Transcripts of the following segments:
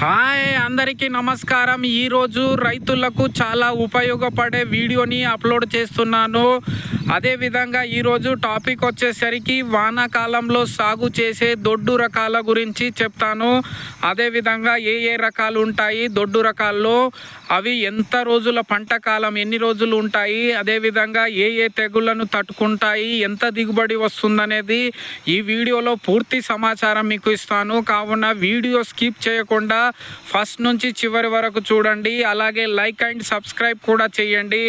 Hi అందరికీ నమస్కారం. ఈరోజు రైతులకు చాలా ఉపయోగపడే వీడియోని అప్లోడ్ చేస్తున్నాను. అదేవిధంగా ఈరోజు టాపిక్ వచ్చేసరికి వానాకాలంలో సాగు చేసే దొడ్డు రకాల గురించి చెప్తాను. అదేవిధంగా ఏ ఏ రకాలు ఉంటాయి దొడ్డు రకాల్లో అవి ఎంత రోజుల పంట కాలం ఎన్ని రోజులు ఉంటాయి అదేవిధంగా ఏ ఏ తెగుళ్ళను తట్టుకుంటాయి ఎంత దిగుబడి వస్తుందనేది ఈ వీడియోలో పూర్తి సమాచారం మీకు ఇస్తాను. కావున వీడియో స్కిప్ చేయకుండా ఫస్ట్ నుంచి చివరి వరకు చూడండి. అలాగే లైక్ అండ్ సబ్స్క్రైబ్ కూడా చేయండి.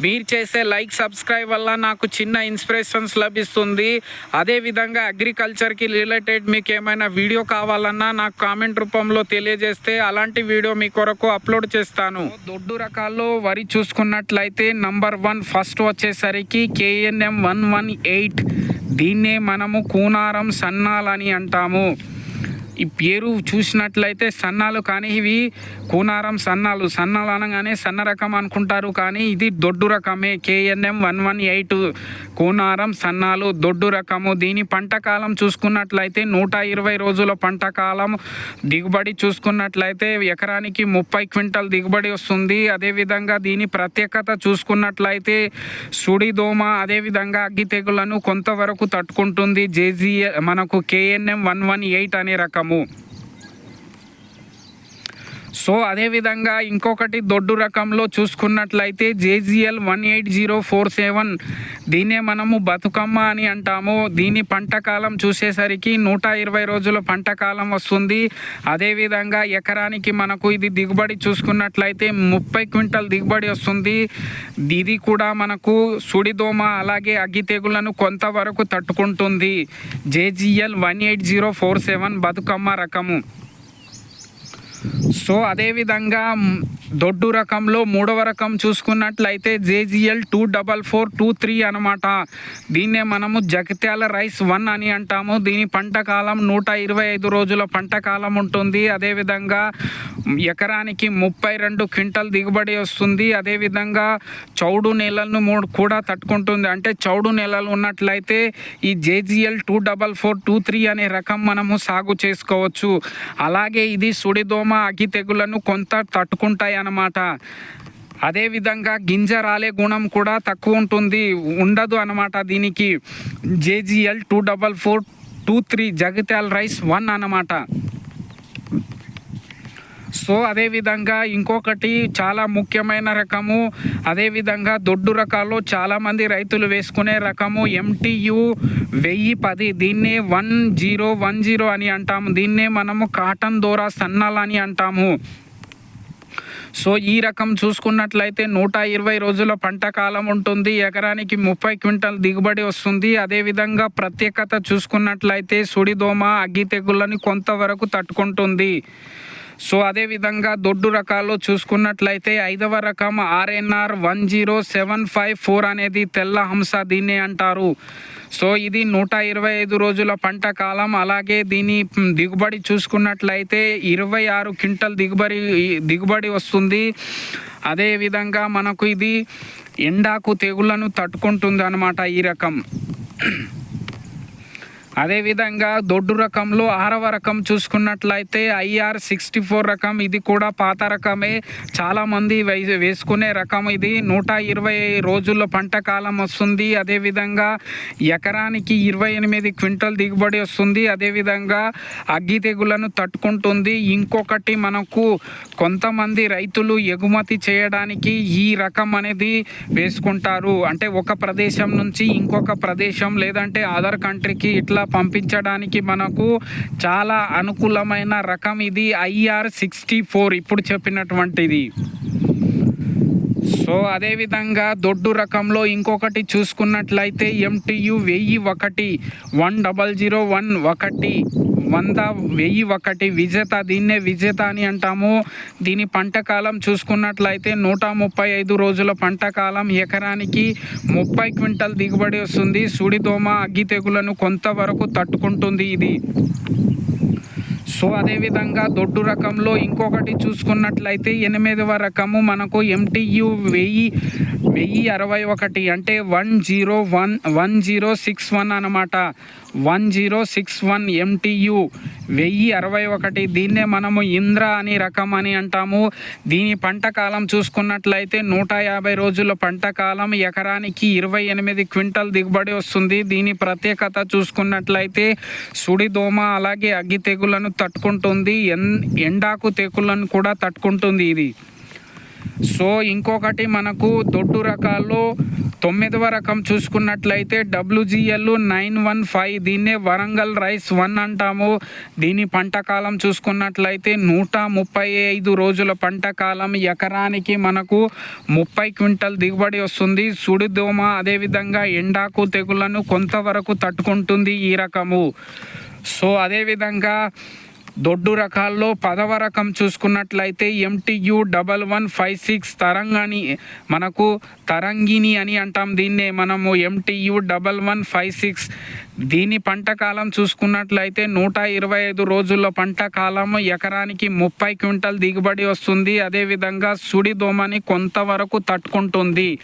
మీరు చేసే లైక్ సబ్స్క్రైబ్ వల్ల నాకు చిన్న ఇన్స్పిరేషన్స్ లభిస్తుంది. అదేవిధంగా అగ్రికల్చర్కి రిలేటెడ్ మీకు ఏమైనా వీడియో కావాలన్నా నాకు కామెంట్ రూపంలో తెలియజేస్తే అలాంటి వీడియో మీ కొరకు అప్లోడ్ చేస్తాను. దొడ్డు రకాల్లో వరి చూసుకున్నట్లయితే నంబర్ వన్ ఫస్ట్ వచ్చేసరికి కేఎన్ఎం వన్ వన్ ఎయిట్ దీన్నే మనము కూనారం సన్నాలని అంటాము. ఈ పేరు చూసినట్లయితే సన్నాలు కానీ ఇవి కూనారం సన్నాలు. సన్నాలు అనగానే సన్న రకం అనుకుంటారు కానీ ఇది దొడ్డు రకమే. KNM one one eight Kunaram సన్నాలు దొడ్డు రకము. దీని పంట కాలం చూసుకున్నట్లయితే నూట ఇరవై రోజుల పంట కాలం. దిగుబడి చూసుకున్నట్లయితే ఎకరానికి ముప్పై క్వింటల్ దిగుబడి వస్తుంది. అదేవిధంగా దీని ప్రత్యేకత చూసుకున్నట్లయితే సుడిదోమ అదేవిధంగా అగ్గి తెగులను కొంతవరకు తట్టుకుంటుంది. జేజీ మనకు కేఎన్ఎం వన్ వన్ ఎయిట్ అనే రకం. రకము సో అదేవిధంగా ఇంకొకటి దొడ్డు రకంలో చూసుకున్నట్లయితే JGL one eight zero four seven. దీన్నే మనము బతుకమ్మ అని అంటాము. దీని పంట కాలం చూసేసరికి నూట ఇరవై రోజుల పంట కాలం వస్తుంది. అదేవిధంగా ఎకరానికి మనకు ఇది దిగుబడి చూసుకున్నట్లయితే ముప్పై క్వింటల్ దిగుబడి వస్తుంది. ఇది కూడా మనకు సుడిదోమ అలాగే అగ్గి తెగులను కొంతవరకు తట్టుకుంటుంది. JGL one eight zero four seven Bathukamma రకము. సో అదేవిధంగా దొడ్డు రకంలో మూడవ రకం చూసుకున్నట్లయితే JGL two double four two three అనమాట దీన్నే మనము జగిత్యాల రైస్ వన్ అని అంటాము. దీని పంట కాలం నూట ఇరవై ఐదు రోజుల పంట కాలం ఉంటుంది. అదేవిధంగా ఎకరానికి ముప్పై రెండు క్వింటల్ దిగుబడి వస్తుంది. అదేవిధంగా చౌడు నేలలను మూడు కూడా తట్టుకుంటుంది. అంటే చౌడు నేలలు ఉన్నట్లయితే ఈ JGL two double four two three అనే రకం మనము సాగు చేసుకోవచ్చు. అలాగే ఇది సుడిదోమ అగ్గి తెగులను కొంత తట్టుకుంటాయి అనమాట అదేవిధంగా గింజ రాలే గుణం కూడా తక్కువ ఉంటుంది ఉండదు అన్నమాట దీనికి. JGL two double four two three Jagtial rice one అన్నమాట. సో అదేవిధంగా ఇంకొకటి చాలా ముఖ్యమైన రకము అదేవిధంగా దొడ్డు రకాల్లో చాలామంది రైతులు వేసుకునే రకము ఎంటీయు వెయ్యి పది. దీన్నే వన్ జీరో వన్ జీరో అని అంటాము. దీన్నే మనము కాటన్ దోరా సన్నాలు అని అంటాము. సో ఈ రకం చూసుకున్నట్లయితే నూట ఇరవై రోజుల పంట కాలం ఉంటుంది. ఎకరానికి ముప్పై క్వింటల్ దిగుబడి వస్తుంది. అదేవిధంగా ప్రత్యేకత చూసుకున్నట్లయితే సుడిదోమ అగ్గి తెగుళ్ళని కొంతవరకు తట్టుకుంటుంది. సో అదేవిధంగా దొడ్డు రకాల్లో చూసుకున్నట్లయితే ఐదవ రకం RNR one zero seven five four అనేది తెల్ల హంస దీన్నే అంటారు. సో ఇది నూట ఇరవై ఐదు రోజుల పంట కాలం. అలాగే దీని దిగుబడి చూసుకున్నట్లయితే ఇరవై ఆరు క్వింటల్ దిగుబడి దిగుబడి వస్తుంది. అదేవిధంగా మనకు ఇది ఎండాకు తెగుళ్ళను తట్టుకుంటుంది అనమాట ఈ రకం. అదేవిధంగా దొడ్డు రకంలో ఆరవ రకం చూసుకున్నట్లయితే ఐఆర్ సిక్స్టీ ఫోర్ రకం ఇది కూడా పాత రకమే. చాలామంది వై వేసుకునే రకం ఇది. నూట ఇరవై రోజుల్లో పంట కాలం వస్తుంది. అదేవిధంగా ఎకరానికి ఇరవై ఎనిమిది క్వింటల్ దిగుబడి వస్తుంది. అదేవిధంగా అగ్గి తెగులను తట్టుకుంటుంది. ఇంకొకటి మనకు కొంతమంది రైతులు ఎగుమతి చేయడానికి ఈ రకం అనేది వేసుకుంటారు. అంటే ఒక ప్రదేశం నుంచి ఇంకొక ప్రదేశం లేదంటే అదర్ కంట్రీకి ఇట్లా పంపించడానికి మనకు చాలా అనుకూలమైన రకం ఇది ఐఆర్ సిక్స్టీ ఫోర్ ఇప్పుడు చెప్పినటువంటిది. సో అదేవిధంగా దొడ్డు రకంలో ఇంకొకటి చూసుకున్నట్లయితే ఎంటీయు వెయ్యి ఒకటి వన్ డబల్ జీరో వన్ ఒకటి. వంద వెయ్యి ఒకటి విజేత దీన్నే విజేత అని అంటాము. దీని పంట కాలం చూసుకున్నట్లయితే నూట ముప్పై ఐదు రోజుల పంట కాలం. ఎకరానికి ముప్పై క్వింటల్ దిగుబడి వస్తుంది. సుడిదోమ అగ్గి తెగులను కొంతవరకు తట్టుకుంటుంది ఇది. సో అదేవిధంగా దొడ్డు రకంలో ఇంకొకటి చూసుకున్నట్లయితే ఎనిమిదవ రకము మనకు ఎంటీయు వెయ్యి వెయ్యి అరవై ఒకటి అంటే one zero one one zero six one అనమాట one zero six one MTU వెయ్యి అరవై ఒకటి. దీన్నే మనము ఇంద్ర అని రకం అని అంటాము. దీని పంట కాలం చూసుకున్నట్లయితే నూట యాభై రోజుల పంట కాలం. ఎకరానికి ఇరవై ఎనిమిది క్వింటల్ దిగుబడి వస్తుంది. దీని ప్రత్యేకత చూసుకున్నట్లయితే సుడిదోమ అలాగే అగ్గి తెగులను తట్టుకుంటుంది. ఎన్ ఎండాకు తెగులను కూడా తట్టుకుంటుంది ఇది. సో ఇంకొకటి మనకు దొడ్డు రకాల్లో తొమ్మిదవ రకం చూసుకున్నట్లయితే డబ్ల్యూజిఎల్ నైన్ వన్ ఫైవ్ దీన్నే వరంగల్ రైస్ వన్ అంటాము. దీని పంట కాలం చూసుకున్నట్లయితే నూట ముప్పై ఐదు రోజుల పంట కాలం. ఎకరానికి మనకు ముప్పై క్వింటల్ దిగుబడి వస్తుంది. సుడిదోమ అదేవిధంగా ఎండాకు తెగులను కొంతవరకు తట్టుకుంటుంది ఈ రకము. సో అదేవిధంగా దొడ్డు రకాల్లో పదవ రకం చూసుకున్నట్లయితే MTU double one five six తరంగాని మనకు తరంగిణి అని అంటాం. దీన్నే మనము MTU double one five six దీని పంట కాలం చూసుకున్నట్లయితే నూట ఇరవై ఐదు రోజుల్లో పంట కాలం ఎకరానికి ముప్పై క్వింటల్ దిగుబడి వస్తుంది. అదేవిధంగా సుడి దోమని కొంతవరకు తట్టుకుంటుంది.